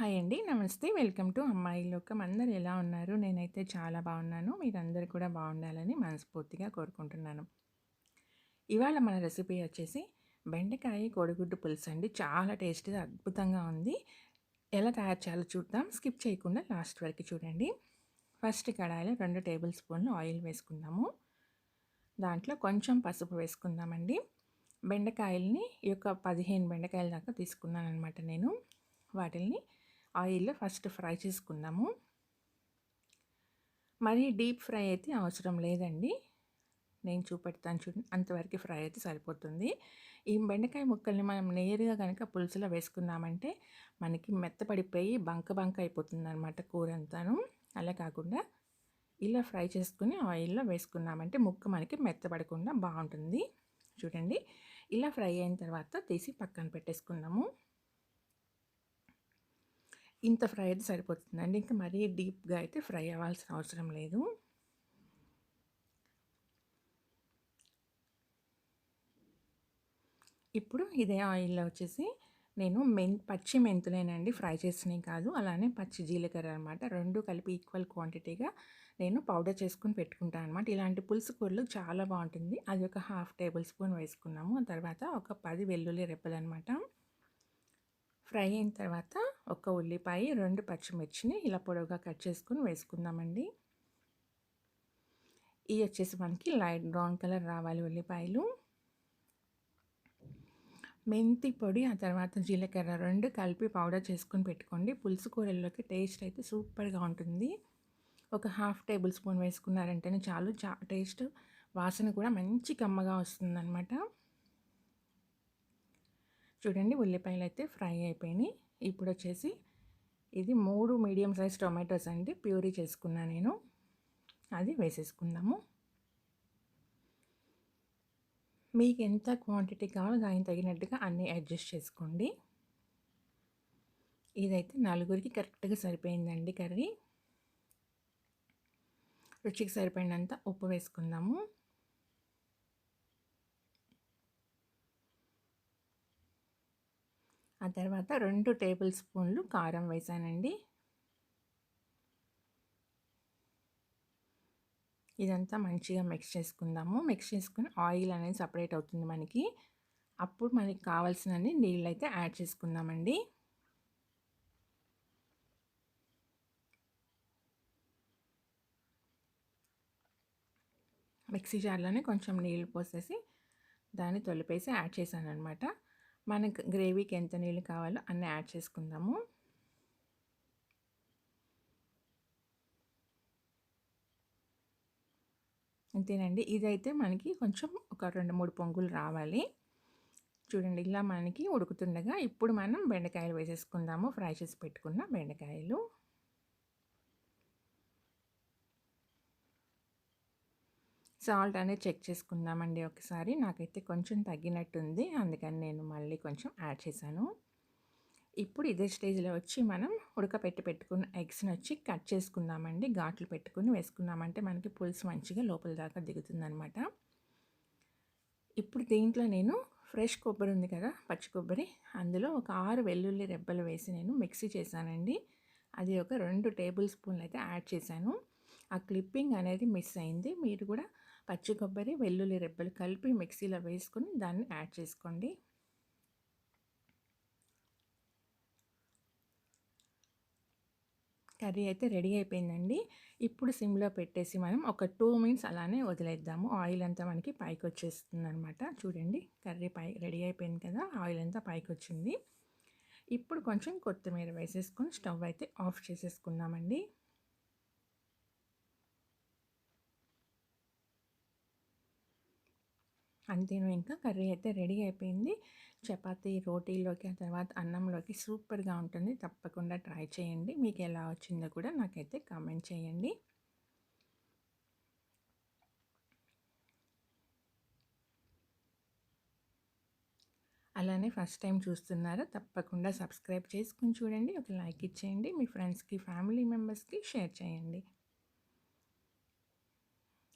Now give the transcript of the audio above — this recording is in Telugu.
హాయ్ అండి. నమస్తే. వెల్కమ్ టు అమ్మాయి లోకం. అందరు ఎలా ఉన్నారు? నేనైతే చాలా బాగున్నాను. మీరందరూ కూడా బాగుండాలని మనస్ఫూర్తిగా కోరుకుంటున్నాను. ఇవాళ మన రెసిపీ వచ్చేసి బెండకాయ కోడిగుడ్డు పులుసు అండి. చాలా టేస్టీగా అద్భుతంగా ఉంది. ఎలా తయారు చేయాలో చూద్దాం. స్కిప్ చేయకుండా లాస్ట్ వరకు చూడండి. ఫస్ట్ కడాయిలో రెండు టేబుల్ స్పూన్లు ఆయిల్ వేసుకుందాము. దాంట్లో కొంచెం పసుపు వేసుకుందామండి. బెండకాయల్ని ఈ యొక్క పదిహేను బెండకాయల దాకా తీసుకున్నాను అనమాట నేను. వాటిని ఆయిల్లో ఫస్ట్ ఫ్రై చేసుకున్నాము. మరి డీప్ ఫ్రై అయితే అవసరం లేదండి. నేను చూపెడతాను చూ అంతవరకు ఫ్రై అయితే సరిపోతుంది. ఈ బెండకాయ ముక్కల్ని మనం నేరుగా కనుక పులుసులో వేసుకున్నామంటే మనకి మెత్తపడిపోయి బంక బంక అయిపోతుంది అనమాట కూర అంతాను అలా కాకుండా ఇలా ఫ్రై చేసుకుని ఆయిల్లో వేసుకున్నామంటే ముక్క మనకి మెత్తపడకుండా బాగుంటుంది. చూడండి ఇలా ఫ్రై అయిన తర్వాత తీసి పక్కన పెట్టేసుకున్నాము. ఇంత ఫ్రై అయితే సరిపోతుందండి. ఇంకా మరీ డీప్గా అయితే ఫ్రై అవ్వాల్సిన అవసరం లేదు. ఇప్పుడు ఇదే ఆయిల్లో వచ్చేసి నేను మెన్ పచ్చి మెంతులేనండి ఫ్రై చేసినవి కాదు. అలానే పచ్చి జీలకర్ర అనమాట రెండు కలిపి ఈక్వల్ క్వాంటిటీగా నేను పౌడర్ చేసుకుని పెట్టుకుంటాను అనమాట ఇలాంటి పులుసు కూరలు చాలా బాగుంటుంది. అది ఒక హాఫ్ టేబుల్ స్పూన్ వేసుకున్నాము. తర్వాత ఒక పది వెల్లుల్లి రెప్పలు అనమాట ఫ్రై అయిన తర్వాత ఒక ఉల్లిపాయ రెండు పచ్చిమిర్చిని ఇలా పొడవుగా కట్ చేసుకుని వేసుకుందామండి. ఇవి వచ్చేసి మనకి లైట్ బ్రౌన్ కలర్ రావాలి ఉల్లిపాయలు. మెంతి పొడి ఆ తర్వాత జీలకర్ర రెండు కలిపి పౌడర్ చేసుకొని పెట్టుకోండి. పులుసు కూరల్లోకి టేస్ట్ అయితే సూపర్గా ఉంటుంది. ఒక హాఫ్ టేబుల్ స్పూన్ వేసుకున్నారంటేనే చాలు చా టేస్ట్ వాసన కూడా మంచి కమ్మగా వస్తుందన్నమాట. చూడండి ఉల్లిపాయలు అయితే ఫ్రై అయిపోయినాయి. ఇప్పుడు వచ్చేసి ఇది మూడు మీడియం సైజ్ టొమాటోస్ అండి. ప్యూరీ చేసుకున్నా నేను. అది వేసేసుకుందాము. మీకు ఎంత క్వాంటిటీ కావాలో దానికి తగినట్టుగా అన్నీ అడ్జస్ట్ చేసుకోండి. ఇదైతే నలుగురికి కరెక్ట్గా సరిపోయిందండి కర్రీ. రుచికి సరిపోయినంత ఉప్పు వేసుకుందాము. ఆ తర్వాత రెండు టేబుల్ స్పూన్లు కారం వేసానండి. ఇదంతా మంచిగా మిక్స్ చేసుకుందాము. మిక్స్ చేసుకుని ఆయిల్ అనేది సపరేట్ అవుతుంది మనకి. అప్పుడు మనకి కావాల్సినన్ని నీళ్ళు అయితే యాడ్ చేసుకుందామండి. మిక్సీ జార్లోనే కొంచెం నీళ్ళు పోసేసి దాన్ని తొలిపేసి యాడ్ చేశాను అనమాట మనకు గ్రేవీకి ఎంత నీళ్ళు కావాలో అన్నీ యాడ్ చేసుకుందాము. అంతేనండి. ఇదైతే మనకి కొంచెం ఒక రెండు మూడు పొంగులు రావాలి. చూడండి ఇలా మనకి ఉడుకుతుండగా ఇప్పుడు మనం బెండకాయలు వేసేసుకుందాము. ఫ్రై చేసి పెట్టుకున్న బెండకాయలు. సాల్ట్ అనేది చెక్ చేసుకుందామండి ఒకసారి. నాకైతే కొంచెం తగ్గినట్టుంది. అందుకని నేను మళ్ళీ కొంచెం యాడ్ చేశాను. ఇప్పుడు ఇదే స్టేజ్లో వచ్చి మనం ఉడకపెట్టి పెట్టుకున్న ఎగ్స్ని వచ్చి కట్ చేసుకుందామండి. ఘాట్లు పెట్టుకుని వేసుకున్నామంటే మనకి పులుసు మంచిగా లోపల దాకా దిగుతుందనమాట ఇప్పుడు దీంట్లో నేను ఫ్రెష్ కొబ్బరి ఉంది కదా పచ్చి కొబ్బరి. అందులో ఒక ఆరు వెల్లుల్లి రెబ్బలు వేసి నేను మిక్సీ చేశానండి. అది ఒక రెండు టేబుల్ స్పూన్లు అయితే యాడ్ చేశాను. ఆ క్లిప్పింగ్ అనేది మిస్ అయింది. మీరు కూడా పచ్చి కొబ్బరి వెల్లుల్లి రెబ్బలు కలిపి మిక్సీలో వేసుకొని దాన్ని యాడ్ చేసుకోండి. కర్రీ అయితే రెడీ అయిపోయిందండి. ఇప్పుడు సిమ్లో పెట్టేసి మనం ఒక టూ మినిట్స్ అలానే వదిలేద్దాము. ఆయిల్ అంతా మనకి పైకి వచ్చేస్తుంది అనమాట చూడండి కర్రీ పై రెడీ అయిపోయింది కదా ఆయిల్ అంతా పైకి వచ్చింది. ఇప్పుడు కొంచెం కొత్తిమీర వేసేసుకొని స్టవ్ అయితే ఆఫ్ చేసేసుకున్నామండి అంతేను ఇంకా కర్రీ అయితే రెడీ అయిపోయింది. చపాతీ రోటీలోకి ఆ తర్వాత అన్నంలోకి సూపర్గా ఉంటుంది. తప్పకుండా ట్రై చేయండి. మీకు ఎలా వచ్చిందో కూడా నాకైతే కామెంట్ చేయండి. అలానే ఫస్ట్ టైం చూస్తున్నారా తప్పకుండా సబ్స్క్రైబ్ చేసుకుని చూడండి. ఒక లైక్ ఇచ్చేయండి. మీ ఫ్రెండ్స్కి ఫ్యామిలీ మెంబర్స్కి షేర్ చేయండి.